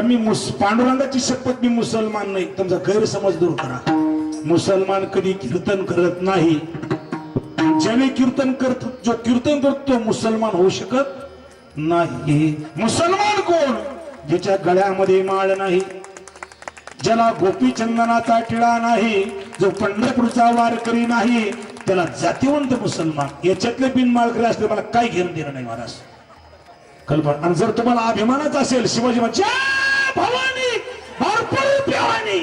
पण मी मुस पांडुरंगाची शपथ मी मुसलमान नाही. तुमचा गैरसमज दूर करा. मुसलमान कधी कीर्तन करत नाही. ज्याने कीर्तन करत जो कीर्तन करतो तो मुसलमान होऊ शकत नाही. मुसलमान कोण? ज्याच्या गळ्यामध्ये माळ नाही. ज्याला गोपीचंदनाचा टिळा नाही. जो पंढरपूरचा वारकरी नाही. त्याला जातीवंत मुसलमान. याच्यातले बिनमाळकरी असले मला काय घेणं देणं नाही महाराज. कल्पना. आणि जर तुम्हाला अभिमानच असेल शिवाजी म्हणजे जय भवानी भरपूर प्यावानी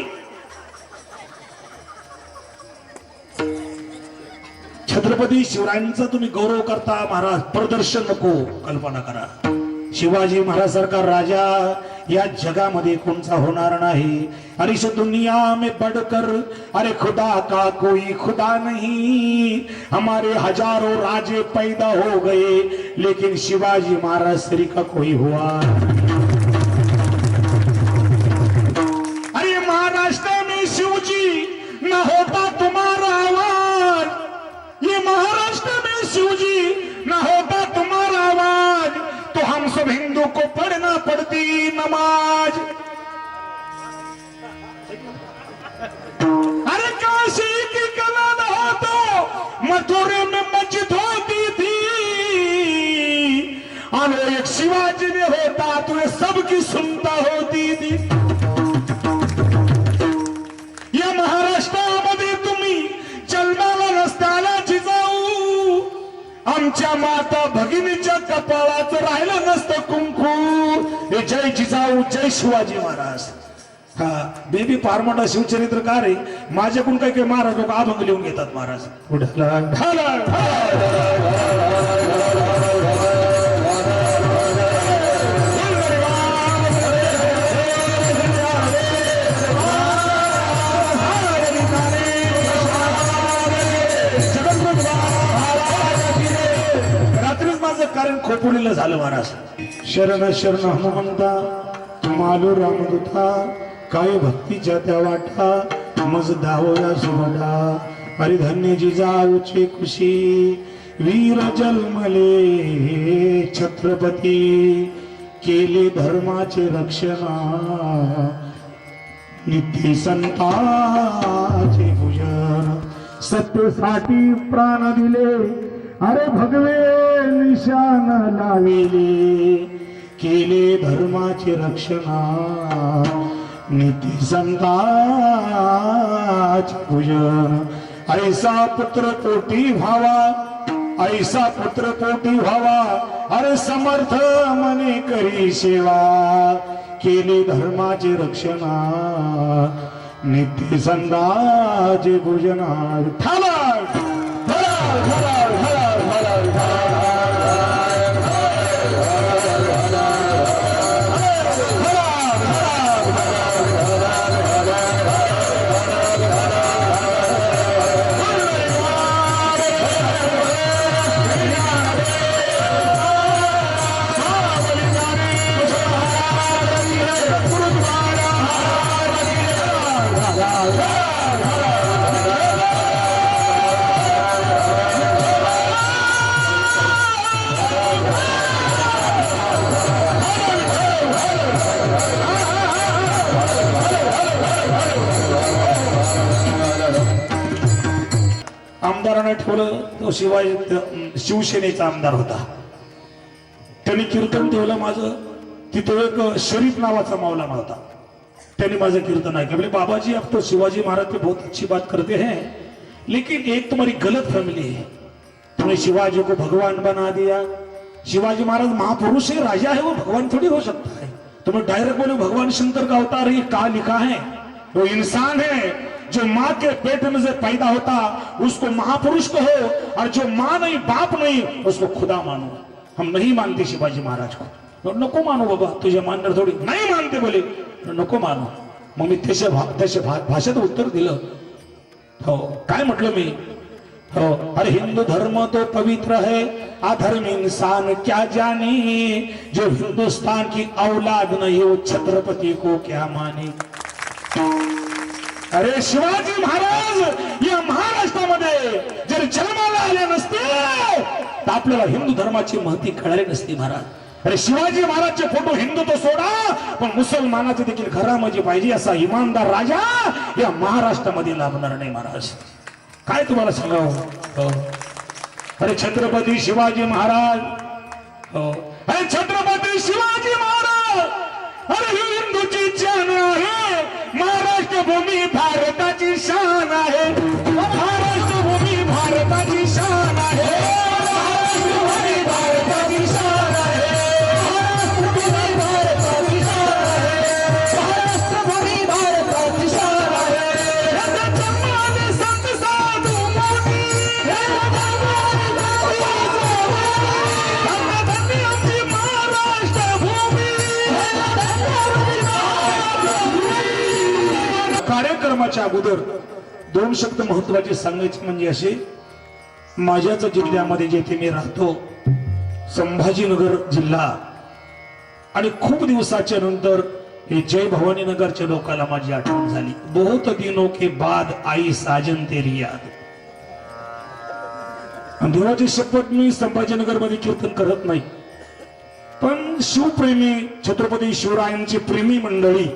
छत्रपती शिवरायांचा तुम्ही गौरव करता महाराज प्रदर्शन नको कल्पना करा. शिवाजी महाराज सरकार राजा या जगामध्ये कोणचा होणार नाही. अरे इस दुनिया में बढ़कर अरे खुदा का कोई खुदा नहीं. हमारे हजारों राजे पैदा हो गए लेकिन शिवाजी महाराज श्री का कोई हुआ पड़ती नमाज. अरे काशी की कला होतो मथुरे में मस्जिद होती थी. और एक शिवाजी में होता तो ये सबकी सुनता होती थी. या महाराष्ट्रामध्ये तुम्ही जन्माला नसताना जिजाऊ. आमच्या माता भगिनीच्या कपाळाचं राहिलं नसतं कुंकू. जय जिजाऊ जय शिवाजी महाराज. हा बेबी पारमोठा शिवचरित्रकार आहे माझ्याकडून काही काही महाराज लोक अभंग लिहून घेतात महाराज? ढाला, कारण खोपुलीला झालं महाराज शरण शरण हनुमंता मालू रामदूता काय भक्तीच्या त्या वाटा मज दावया सुभडा हरिधन्य जिजाऊचे खुशी वीर जन्मले छत्रपती. केले धर्माचे रक्षणा नित्य संताचे भुजन. सत्यसाठी प्राण दिले अरे भगवे निशान लाविले केले धर्माचे रक्षणा. नीती संताच पूजन. ऐसा पुत्र कोटी व्हावा ऐसा पुत्र कोटी व्हावा. अरे समर्थ मने करी सेवा केले धर्माचे रक्षणा. नित्य संदाचे पूजना. थांबा! आमदारानं ठेवलं तो शिवाजी शिवसेनेचा आमदार होता. त्यांनी कीर्तन ठेवलं माझं. तिथं एक शरीफ नावाचा मावला होता. त्यांनी माझं कीर्तन ऐकलं. म्हणजे बाबाजी आप तो शिवाजी महाराज पे बहुत अच्छी बात करते हैं. लेकिन एक तुम्हारी गलत फैमिली है। तुमने शिवाजी को भगवान बना दिया। शिवाजी महाराज महापुरुष है राजा है वो भगवान थोड़ी हो सकता है। तुम्हें डायरेक्ट बोले भगवान शंकर का अवतार ये कहा लिखा है? वो इंसान है। जो माँ के पेट में से पैदा होता, उसको महापुरुष कहो, और जो माँ नहीं, बाप नहीं, उसको खुदा मानो। हम नहीं मानते शिवाजी महाराज को। नको मानो बाबा तुझ्या मानणार थोडी। नाही मानते बोले। नको मानो। मग मी त्याच्या भाषेत उत्तर दिलं। हो, काय म्हटलं मी? हो, अरे हिंदू धर्म तो पवित्र है अधर्म इंसान क्या जाने? जो हिंदुस्तान की औलाद नहीं, वो छत्रपति को क्या माने? अरे शिवाजी महाराज या महाराष्ट्रामध्ये जर जन्माला आले नसते तर आपल्याला हिंदू धर्माची महती कळाली नसती महाराज. अरे शिवाजी महाराजचे फोटो हिंदू तो सोडा पण मुसलमानाचे देखील घरामध्ये पाहिजे असा इमानदार राजा या महाराष्ट्रामध्ये लाभणार नाही महाराज. काय तुम्हाला सांगावं? हो. अरे छत्रपती शिवाजी महाराज. हो. अरे छत्रपती शिवाजी महाराज! अरे कार्यक्रमाच्या अगोदर दोन शब्द महत्त्वाचे सांगायचे म्हणजे असे माझ्याच जिल्ह्यामध्ये जेथे मी राहतो संभाजीनगर जिल्हा आणि खूप दिवसाच्या नंतर हे जय भवानी नगरच्या लोकांना माझी आठवण झाली. बहुत दिनो के बाद आई साजन तेरी याद. आणि देवाची शपथ मी संभाजीनगरमध्ये कीर्तन करत नाही. पण शिवप्रेमी छत्रपती शिवरायांची प्रेमी मंडळी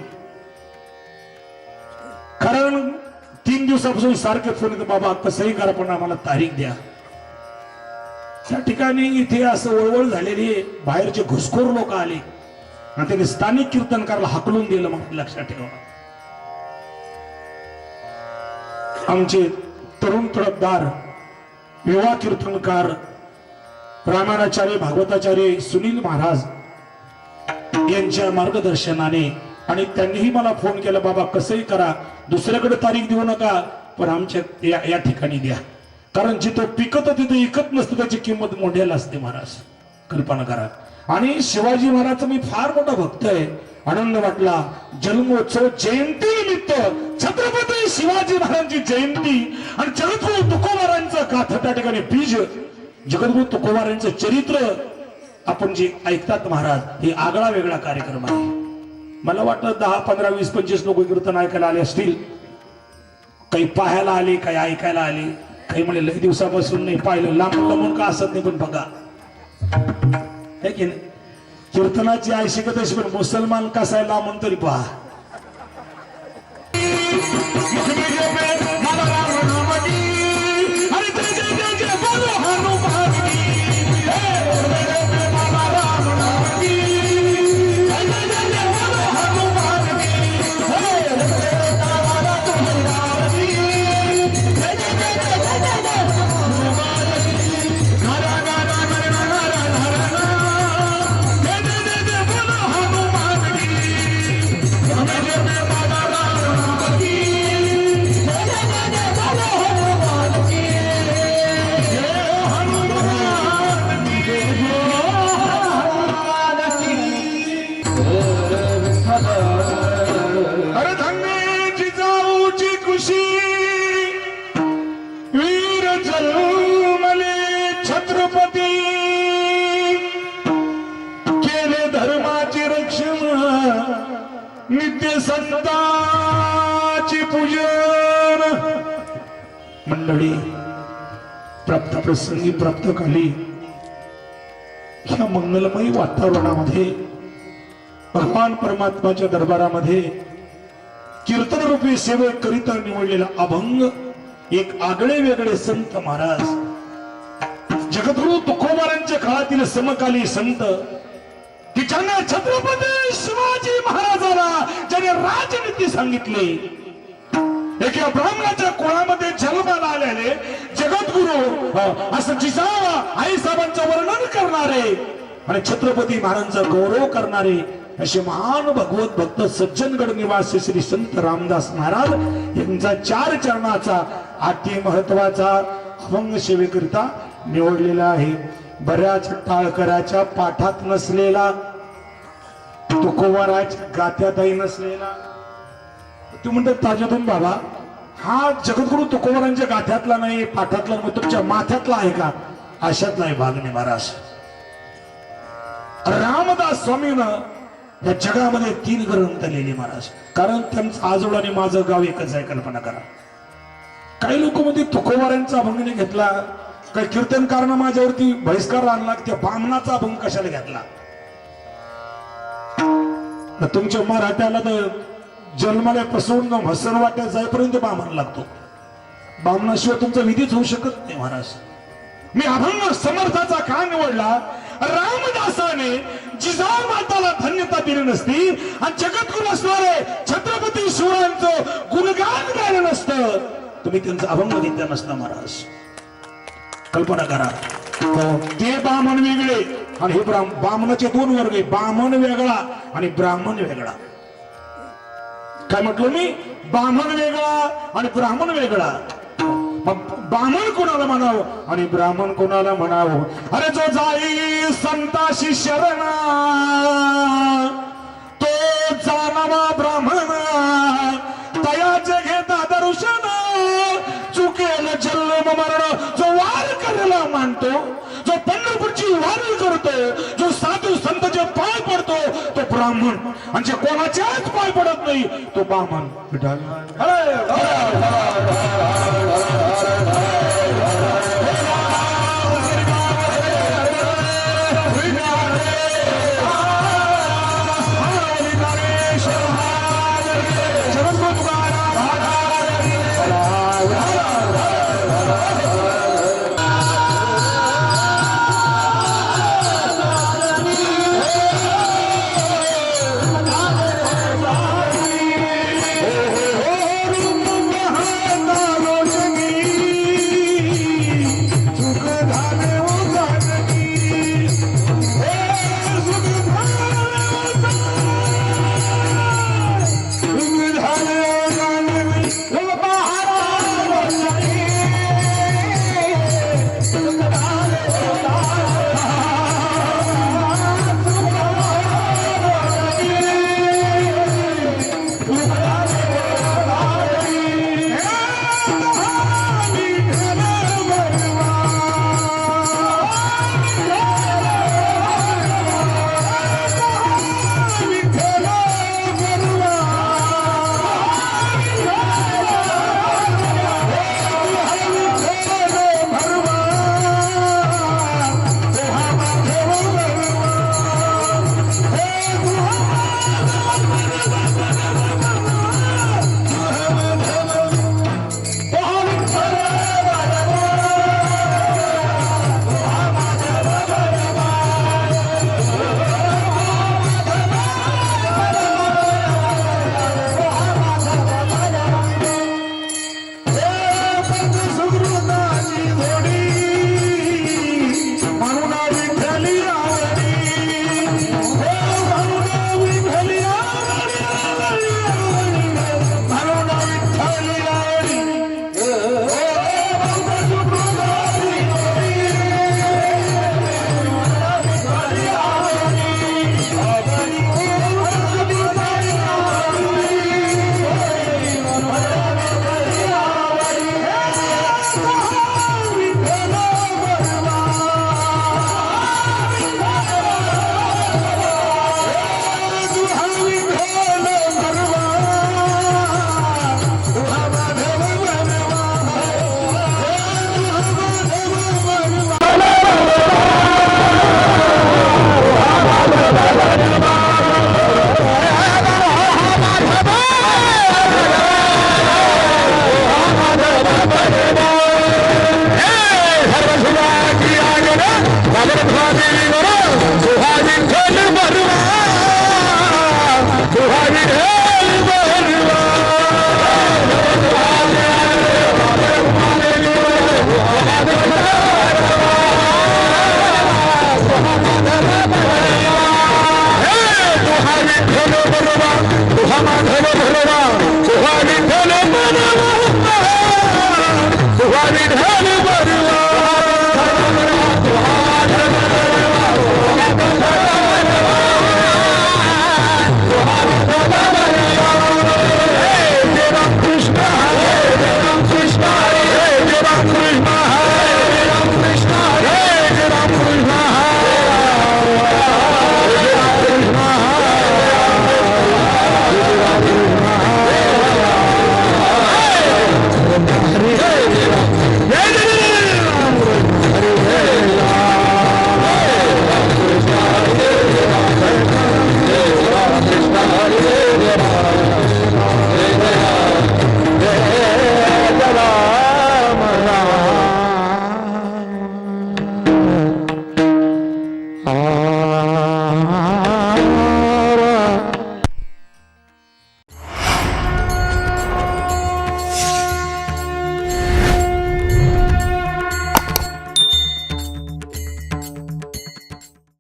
दिवसापासून सारखे फोन येतो बाबा सही करा पण आम्हाला तारीख द्या. त्या ठिकाणी इथे असं वळवळ झालेली आहे. बाहेरचे घुसखोर लोक आले. आणि त्यांनी स्थानिक कीर्तनकारला हाकलून दिलं मग लक्षात ठेवा. आमचे तरुण तडफदार विवाह कीर्तनकार रामानाचार्य भागवताचार्य सुनील महाराज यांच्या मार्गदर्शनाने आणि त्यांनीही मला फोन केला बाबा कसंही करा दुसऱ्याकडे तारीख देऊ नका पण आमच्या या, या ठिकाणी द्या. कारण जिथं पिकत तिथं इकत नसतं त्याची किंमत मोठ्याला असते महाराज कल्पना करा. आणि शिवाजी महाराजचा मी फार मोठा भक्त आहे. आनंद वाटला जन्मोत्सव जयंती निमित्त छत्रपती शिवाजी महाराजांची जयंती आणि जगद्गुरु तुकोबारांचं गाथा त्या ठिकाणी बीज जगद्गुरु तुकोबारांचं चरित्र आपण जे ऐकतात महाराज हे आगळा वेगळा कार्यक्रम आहे. मला वाटतं दहा पंधरा वीस पंचवीस लोक कीर्तन ऐकायला आले असतील. काही पाहायला आले काही ऐकायला आले. काही म्हणे लई दिवसापासून नाही पाहिलं. लांब लांबून का असत नाही पण बघा. हे की नाही? कीर्तनाची आई शिकत अशी पण मुसलमान कसा आहे लांबून तरी पहा. प्राप्त प्रसंगी प्राप्त काली ह्या मंगलमयी वातावरणामध्ये भगवान परमात्माच्या दरबारामध्ये कीर्तन रूपी सेवे करिता निवडलेला अभंग एक आगळे वेगळे संत महाराज जगद्गुरु तुकोबारांच्या काळातील समकाली संत की ज्यांना छत्रपती शिवाजी महाराजाला ज्याने राजनीती सांगितली. एका ब्राह्मणाच्या कुळामध्ये जन्माला आलेले जगद्गुरु हो, असं जिजावा आई साहेबांचं वर्णन करणारे आणि छत्रपती महाराजांचा गौरव करणारे असे महान भगवत भक्त सज्जनगड निवासी श्री संत रामदास महाराज यांचा चार चरणाचा अति महत्त्वाचा अभंग सेवेकरिता निवडलेला आहे. बऱ्याच टाळकराच्या पाठात नसलेला तुकोबाराच्या गात्यातही नसलेला. तू म्हणतात ताजातून बाबा हा जगद्गुरु तुकोबारांच्या गाथ्यातला नाही पाठातला नाही तुमच्या माथ्यातला आहे का? अशात आहे भागणे महाराज. रामदास स्वामीनं या जगामध्ये तीन ग्रंथ लिहिले महाराज. कारण त्यांचं आजोड आणि माझं गाव एकच आहे कल्पना करा. काही लोक मध्ये तुकोबारांचा अभंग घेतला काही कीर्तनकारानं माझ्यावरती बहिष्कार आणला त्या बामणाचा अभंग कशाला घेतला? तुमच्या मराठ्याला तर जन्मल्यापासून हसन वाट्यात जाईपर्यंत बामण लागतो. बामणाशिवाय तुमचा विधीच होऊ शकत नाही महाराज. मी अभंग समर्थाचा का निवडला? रामदासाने जिजाऊ माताला धन्यता दिली नसती आणि जगद्गुरु असणारे छत्रपती शिवरायांचं गुणगान गायलं नसतं. तुम्ही त्यांचा अभंग घेतला नसता महाराज. कल्पना करा. ते बामण वेगळे आणि हे ब्राह्म ब्राह्मणाचे दोन वर्ग आहे. बामण वेगळा आणि ब्राह्मण वेगळा. काय म्हटलं मी? ब्राह्मण वेगळा आणि ब्राह्मण वेगळा. ब्राह्मण कोणाला म्हणावं? आणि ब्राह्मण कोणाला म्हणावं? अरे जो जाई संताशी शरणा तो जाणावा ब्राह्मण. तयाचे घेता दर्शन चुकेल जन्म मरण. जो वार करायला मानतो जो पंढरपूरची वारी करतो जो साधू संतचे पाय पडतो तो ब्राह्मण. आणि जे कोणाच्याच पाय पडत नाही तो ब्राह्मण